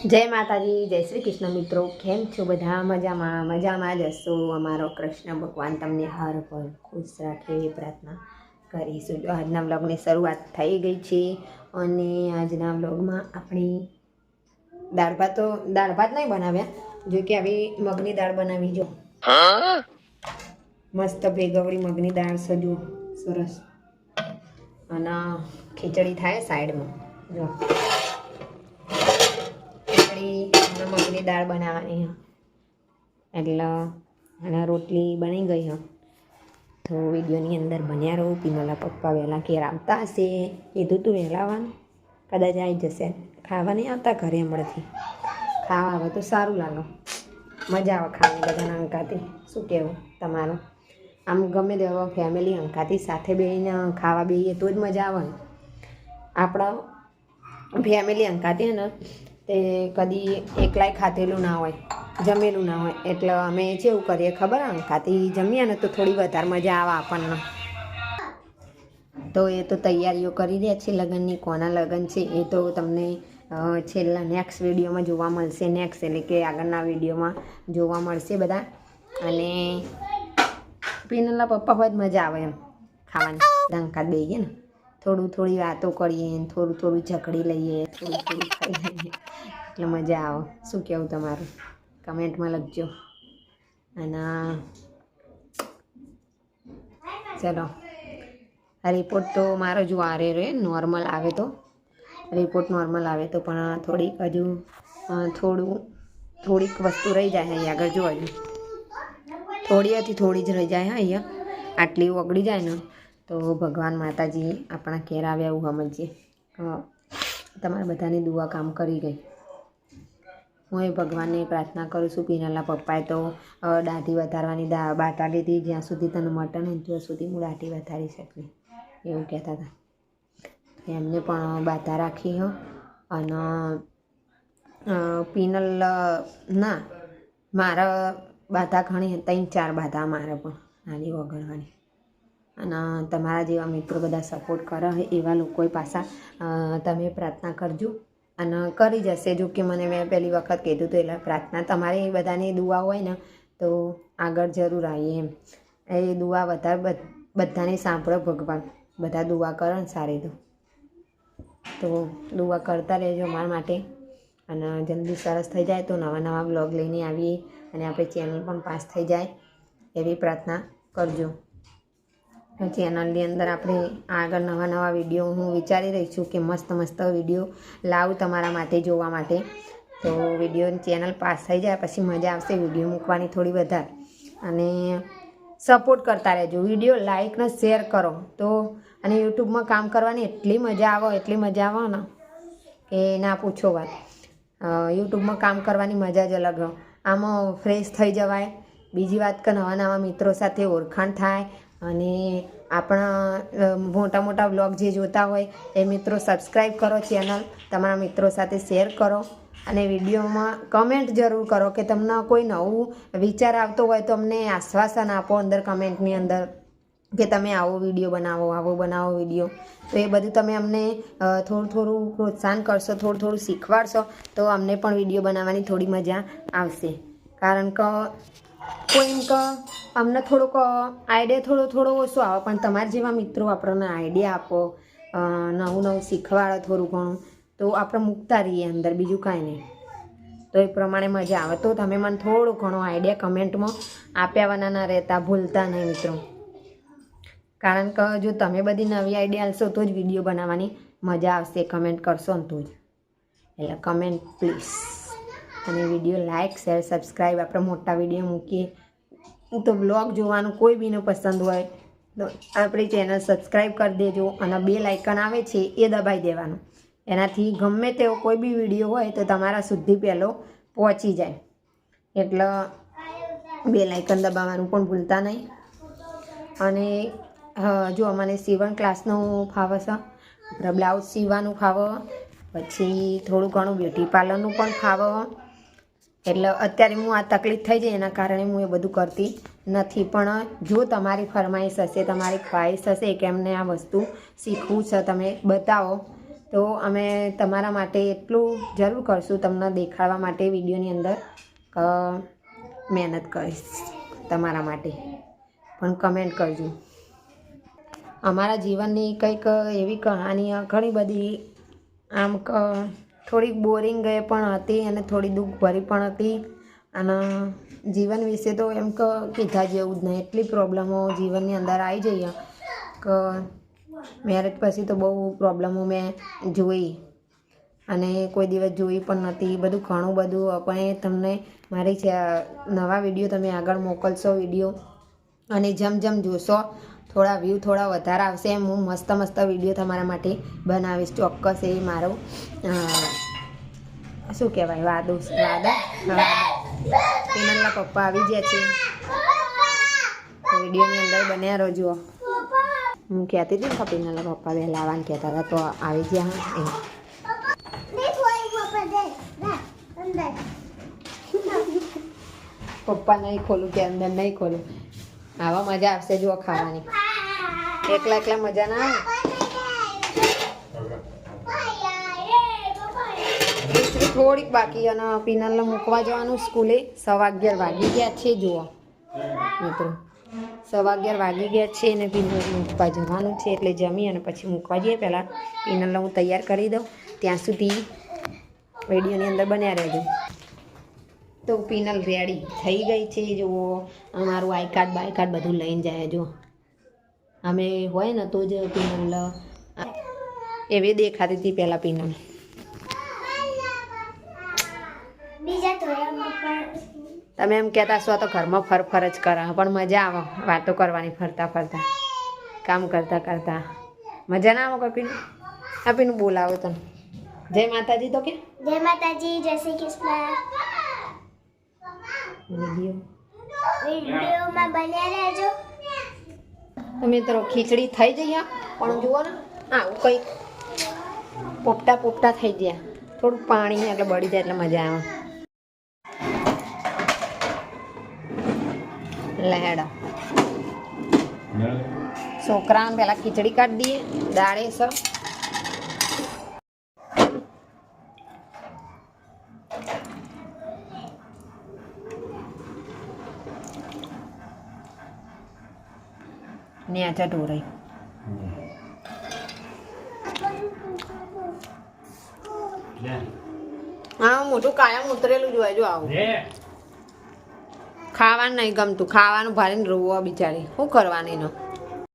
જય માતાજી, જય શ્રી કૃષ્ણ મિત્રો. કેમ છો બધા? મજામાં મજામાં જ હશો? અમારો કૃષ્ણ ભગવાન તમને હર પર ખુશ રાખે એવી પ્રાર્થના કરીશું. જો આજના બ્લોગની શરૂઆત થઈ ગઈ છે અને આજના બ્લોગમાં આપણી દાળ ભાત તો, દાળ ભાત નહીં બનાવ્યા જો કે આવી મગની દાળ બનાવી જો. મસ્ત ભેગવડી મગની દાળ સજો સરસ. અને ખીચડી થાય સાઈડમાં, જો. અને મગની દાળ બનાવવાની એટલે અને રોટલી બની ગઈ હ. તો વિડીયોની અંદર બન્યા રહું. પીનોલા પપ્પા વહેલા ઘેર આવતા હશે. કીધું તું વહેલા આવવાનું કદાચ આવી જશે. ખાવા નહીં આવતા ઘરે હમણાંથી. ખાવા આવે તો સારું લાગે. મજા આવે ખાવાની બધાના અંકાથી. શું કહેવું તમારું? આમ ગમે તેવા ફેમિલી અંકાથી સાથે બેસીને ખાવા બેસીએ તો જ મજા આવે ને. આપણા ફેમિલી અંકાતી હે ને તે કદી એકલાય ખાતેલું ના હોય, જમેલું ના હોય. એટલે અમે જેવું કરીએ, ખબર અંકાથી જમીએ ને તો થોડી વધારે મજા આવે આપણને. તો એ તો તૈયારીઓ કરી રહ્યા છે, લગ્નની. કોના લગ્ન છે એ તો તમને છેલ્લા નેક્સ્ટ વિડીયોમાં જોવા મળશે. નેક્સ્ટ એટલે કે આગળના વિડીયોમાં જોવા મળશે બધા. અને પીનલના પપ્પા જ મજા આવે એમ ખાવાની. ડંકા ગયા ને. થોડું થોડી વાતો કરીએ થોડું થોડું ઝઘડી લઈએ, થોડું થોડું ખાઈ લઈએ. એટલે મજા આવે. શું કહેવું તમારું? કમેન્ટમાં લખજો. અને ચલો રિપોર્ટ તો મારો જો આરે રે નોર્મલ આવે તો. રિપોર્ટ નોર્મલ આવે તો, પણ થોડીક હજુ થોડું, થોડીક વસ્તુ રહી જાય અહીંયા આગળ હજુ થોડી હતી, થોડી જ રહી જાય, હા, અહીંયા. આટલી ઓગળી જાય ને. તો ભગવાન માતાજી આપણા ઘેર આવ્યા એવું સમજીએ. તમારા બધાની દુઆ કામ કરી ગઈ. હું એ ભગવાનને પ્રાર્થના કરું છું, પીનાલા પપ્પાએ તો દાઢી વધારવાની દા, બાટા લીધી, જ્યાં સુધી તને મટન હોય ત્યાં સુધી હું દાઢી વધારી શકવી એવું કહેતા હતા. એમને પણ બાધા રાખી, હો. અને પીનલ, ના, મારા બાધા ઘણી ત્રણ ચાર બાધા મારે પણ નાની વગરવાની. અને તમારા જેવા મિત્રો બધા સપોર્ટ કરે એવા લોકોએ પાછા તમે પ્રાર્થના કરજો. અને કરી જશે. જો કે મને મેં પહેલી વખત કીધું હતું, એટલે પ્રાર્થના તમારે એ બધાની દુઆ હોય ને, તો આગળ જરૂર આવીએ એમ. એ દુઆ વધારે બધાને સાંભળો ભગવાન. બધા દુઆ કરો ને સારી તો તો દુઆ કરતા રહેજો મારા માટે. અને જલ્દી સરસ થઈ જાય તો નવા નવા બ્લોગ લઈને આવીએ. અને આપણી ચેનલ પણ પાસ થઈ જાય, એવી પ્રાર્થના કરજો. ચેનલની અંદર આપણે આગળ નવા નવા વીડિયો હું વિચારી રહી છું કે મસ્ત મસ્ત વીડિયો લાવું તમારા માટે, જોવા માટે. તો વીડિયો ચેનલ પાસ થઈ જાય પછી મજા આવશે વીડિયો મૂકવાની થોડી વધારે. અને સપોર્ટ કરતા રહેજો. વીડિયો લાઇક ને શેર કરો. તો અને યુટ્યુબમાં કામ કરવાની એટલી મજા આવે, એટલી મજા આવે ને કે ના પૂછો વાત. યુટ્યુબમાં કામ કરવાની મજા જ અલગ. આમાં ફ્રેશ થઈ જવાય. બીજી વાત કે નવા નવા મિત્રો સાથે ઓળખાણ થાય. અને આપણા મોટા મોટા બ્લોગ જે જોતા હોય એ મિત્રો સબસ્ક્રાઈબ કરો ચેનલ તમારા મિત્રો સાથે શેર કરો અને વિડીયોમાં કમેન્ટ જરૂર કરો કે તમને કોઈ નવું વિચાર આવતો હોય તો અમને આશ્વાસન આપો અંદર કમેન્ટની અંદર કે તમે આવો વીડિયો બનાવો, આવો બનાવો વીડિયો. તો એ બધું તમે અમને થોડું થોડું પ્રોત્સાહન કરશો, થોડું થોડું શીખવાડશો તો અમને પણ વીડિયો બનાવવાની થોડી મજા આવશે. કારણ કે કોઈક અમને થોડોક આઈડિયા થોડો થોડો ઓછો આવે. પણ તમારા જેવા મિત્રો આપણને આઈડિયા આપો નવું નવું શીખવાડો થોડું ઘણું, તો આપણે મૂકતા રહીએ અંદર. બીજું કાંઈ નહીં. તો એ પ્રમાણે મજા આવે. તો તમે મને થોડું ઘણો આઈડિયા કમેન્ટમાં આપ્યાવાના ના રહેતા, ભૂલતા નહીં મિત્રો. કારણ કે જો તમે બધી નવી આઈડિયા આવશો તો જ વીડિયો બનાવવાની મજા આવશે. કમેન્ટ કરશો ને તો જ. એટલે કમેન્ટ પ્લીઝ અને વીડિયો લાઇક શેર સબસ્ક્રાઈબ આપણે મોટા વીડિયો મૂકીએ. તો બ્લોગ જોવાનું કોઈ બીને પસંદ હોય, તો આપણી ચેનલ સબસ્ક્રાઈબ કરી દેજો અને બે લાઇકન આવે છે એ દબાઈ દેવાનું. એનાથી ગમે તેવો કોઈ બી વીડિયો હોય તો તમારા સુધી પહેલો પહોંચી જાય. એટલે બે લાઇકન દબાવવાનું પણ ભૂલતા નહીં. અને જો અમને સીવણ ક્લાસનું ફાવે છે બ્લાઉઝ સીવવાનું ફાવે, પછી થોડું ઘણું બ્યુટી પાર્લરનું પણ ફાવે. એટલે અત્યારે હું આ તકલીફ થઈ જાય એના કારણે હું એ બધું કરતી નથી. પણ જો તમારી ફરમાઈશ હશે, તમારી ખ્વાહિશ હશે કે એમને આ વસ્તુ શીખવું છે, તમે બતાવો, તો અમે તમારા માટે એટલું જરૂર કરશું તમને દેખાડવા માટે વિડીયોની અંદર મહેનત કરીશ તમારા માટે. પણ કમેન્ટ કરજો. અમારા જીવનની કંઈક એવી કહાની, ઘણી બધી આમ થોડીક બોરિંગ ગઈ પણ હતી અને થોડી દુઃખ ભરી પણ હતી. અને જીવન વિશે તો એમ કે કીધા જેવું જ નહીં. એટલી પ્રોબ્લેમો જીવનની અંદર આવી જઈએ કે મેરેજ પછી તો બહુ પ્રોબ્લેમો મેં જોઈ. અને કોઈ દિવસ જોઈ પણ નથી. બધું ઘણું બધું પણ તમને મારી નવા વીડિયો તમે આગળ મોકલશો વીડિયો. અને જેમ જેમ જોશો થોડા વ્યૂ થોડા વધારે આવશે એમ હું મસ્ત મસ્ત વીડિયો તમારા માટે બનાવીશ ચોક્કસ એ મારો શું કહેવાય, વાદો, વાદા? વાદા. પપ્પા આવી ગયા છે. વિડીયોની અંદર બન્યા રહેજો. હું કહેતી હતી ને કે પપ્પા વહેલા આવવાનું કહેતા હતા, તો આવી ગયા એમ. પપ્પા નહીં ખોલું કે અંદર નહીં ખોલું. આવા મજા આવશે જુઓ ખાવાની. એકલા એકલા મજા ના આવે. થોડીક બાકી અને પિનલને મૂકવા જવાનું સ્કૂલે. સવા અગિયાર વાગી ગયા છે, જુઓ. મિત્રો, સવા અગિયાર વાગી ગયા છે અને પિનલ મૂકવા જવાનું છે. એટલે જમી અને પછી મૂકવા જઈએ. પહેલાં પિનલને હું તૈયાર કરી દઉં. ત્યાં સુધી વિડીયોની અંદર બન્યા રહેજો. તો પિનલ રેડી થઈ ગઈ છે, જુઓ. અમારું આઈ કાર્ડ બાય કાર્ડ બધું લઈને જાય જો અમે હોય ને તો જ પિનલ એવી દેખાતી હતી પહેલાં પિનલ પણ તમે એમ કહેતા છો તો ઘરમાં ફર ફર જ કરે પણ મજા આવે. વાતો કરવાની ફરતા ફરતા કામ કરતા કરતા. મજા ના આવે કપીને આપીનું બોલાવો તને. જય માતાજી તો કે? જય માતાજી જય શ્રી કૃષ્ણ. વીડિયો. વિડીયોમાં બન્યા રહેજો. તો મિત્રો ખીચડી થઈ જઈએ પણ જુઓ ને આવું કંઈક પોપટા પોપટા થઈ ગયા. થોડું પાણી એટલે બળી જાય એટલે મજા આવે. લહેડા છોકરાને પહેલાં ખીચડી કાઢી દઈએ. દાળે સર ને આ ચટોરાઈ હા મોટું કાયમ ઉતરેલું જોવાય જો આવું ખાવાનું નહીં ગમતું. ખાવાનું ભારીને રોવા બિચારી. શું કરવાની એનો?